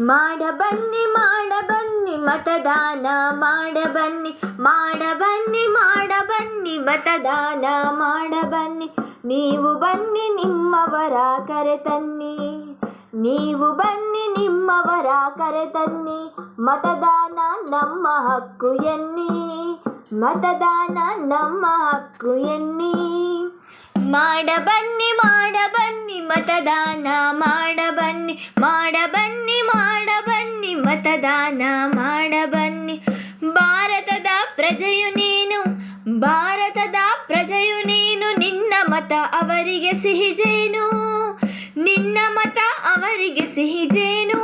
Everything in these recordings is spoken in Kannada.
ಮಾಡ ಬನ್ನಿ ಮಾಡ ಬನ್ನಿ, ಮತದಾನ ಮಾಡ ಬನ್ನಿ ಮಾಡ ಬನ್ನಿ ಮಾಡ ಬನ್ನಿ, ಮತದಾನ ಮಾಡ ಬನ್ನಿ. ನೀವು ಬನ್ನಿ, ನಿಮ್ಮವರ ಕರೆ ತನ್ನಿ. ನೀವು ಬನ್ನಿ, ನಿಮ್ಮವರ ಕರೆ ತನ್ನಿ. ಮತದಾನ ನಮ್ಮ ಹಕ್ಕು ಎನ್ನಿ. ಮತದಾನ ನಮ್ಮ ಹಕ್ಕು ಎನ್ನಿ. ಮಾಡ ಬನ್ನಿ ಮಾಡ ಬನ್ನಿ ಮತದಾನ ಮಾಡಬನ್ನಿ ಬನ್ನಿ ಮಾಡಬನ್ನಿ ಮಾಡ ಬನ್ನಿ, ಮತದಾನ ಮಾಡಬನ್ನಿ ಭಾರತದ ಪ್ರಜೆಯು ನೀನು, ಭಾರತದ ಪ್ರಜೆಯು ನೀನು, ನಿನ್ನ ಮತ ಅವರಿಗೆ ಸಿಹಿಜೇನು ನಿನ್ನ ಮತ ಅವರಿಗೆ ಸಿಹಿಜೇನು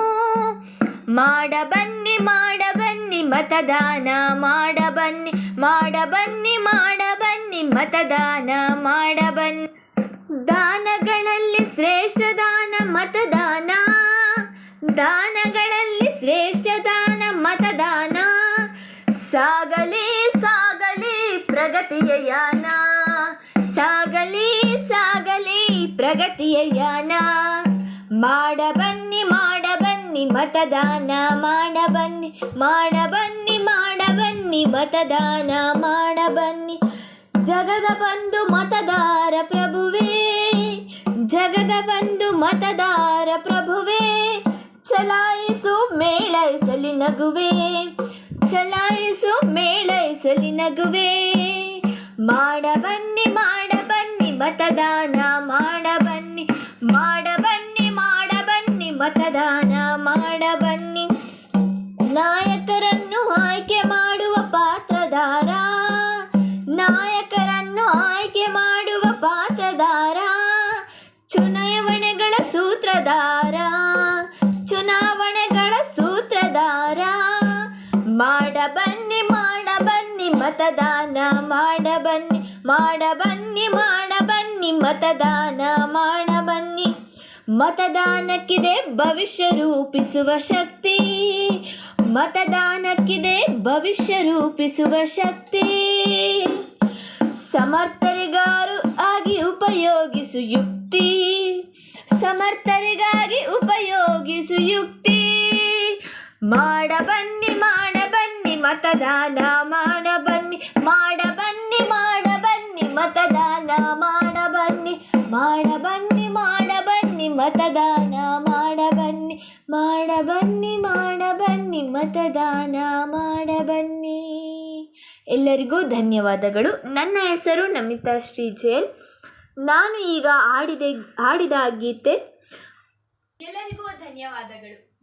ಮಾಡಬನ್ನಿ ಬನ್ನಿ, ಮಾಡ ಬನ್ನಿ, ಮತದಾನ ಮಾಡಬನ್ನಿ ಬನ್ನಿ ಮಾಡಬನ್ನಿ ಮಾಡ ಬನ್ನಿ, ಮತದಾನ ಮಾಡ ಬನ್ನಿ. ದಾನಗಳಲ್ಲಿ ಶ್ರೇಷ್ಠ ದಾನ, ಮತದಾನ. ದಾನಗಳಲ್ಲಿ ಶ್ರೇಷ್ಠ ದಾನ, ಮತದಾನ. ಸಾಗಲಿ ಸಾಗಲಿ ಪ್ರಗತಿಯ ಯಾನ. ಸಾಗಲಿ ಸಾಗಲಿ ಪ್ರಗತಿಯ ಯಾನ. ಮಾಡ ಬನ್ನಿ ಮಾಡ ಬನ್ನಿ ಮತದಾನ, ಮಾಡ ಬನ್ನಿ ಮಾಡ ಬನ್ನಿ ಮಾಡ ಬನ್ನಿ ಮತದಾನ, ಮಾಡ ಬನ್ನಿ ಜಗದ ಬಂದು ಮತದಾರ ಪ್ರಭುವೇ, ಜಗದ ಬಂದು ಮತದಾರ ಪ್ರಭುವೇ, ಚಲಾಯಿಸು ಮೇಳೈಸಲಿ ನಗುವೆ, ಚಲಾಯಿಸು ಮೇಳೈಸಲಿ ನಗುವೆ. ಮಾಡ ಬನ್ನಿ ಮಾಡ ಬನ್ನಿ ಮತದಾನ, ಮಾಡ ಬನ್ನಿ, ಮಾಡ ಸೂತ್ರಧಾರ, ಚುನಾವಣೆಗಳ ಸೂತ್ರಧಾರ. ಮಾಡ ಬನ್ನಿ ಮಾಡ ಬನ್ನಿ ಮತದಾನ, ಮಾಡ ಬನ್ನಿ ಮಾಡ ಬನ್ನಿ ಮಾಡ ಬನ್ನಿ ಮತದಾನ, ಮಾಡ ಬನ್ನಿ. ಮತದಾನಕ್ಕಿದೆ ಭವಿಷ್ಯ ರೂಪಿಸುವ ಶಕ್ತಿ. ಮತದಾನಕ್ಕಿದೆ ಭವಿಷ್ಯ ರೂಪಿಸುವ ಶಕ್ತಿ. ಸಮರ್ಥರಿಗಾರು ಸಮರ್ಥರಿಗಾಗಿ ಉಪಯೋಗಿಸು ಯುಕ್ತಿ. ಮಾಡ ಬನ್ನಿ ಮಾಡ ಬನ್ನಿ, ಮತದಾನ ಮಾಡ ಬನ್ನಿ. ಮಾಡ ಬನ್ನಿ ಮಾಡ ಬನ್ನಿ, ಮತದಾನ ಮಾಡ ಬನ್ನಿ. ಮಾಡ ಬನ್ನಿ ಮಾಡ ಬನ್ನಿ, ಮತದಾನ ಮಾಡ ಬನ್ನಿ. ಮಾಡ ಬನ್ನಿ ಮಾಡ ಬನ್ನಿ, ಮತದಾನ ಮಾಡ ಬನ್ನಿ. ಎಲ್ಲರಿಗೂ ಧನ್ಯವಾದಗಳು. ನನ್ನ ಹೆಸರು ನಮಿತಾ ಶ್ರೀ ಜೇಲ್ ನಾನು ಈಗ ಆಡಿದೆ ಹಾಡಿದ ಗೀತೆ ಎಲ್ಲರಿಗೂ ಧನ್ಯವಾದಗಳು.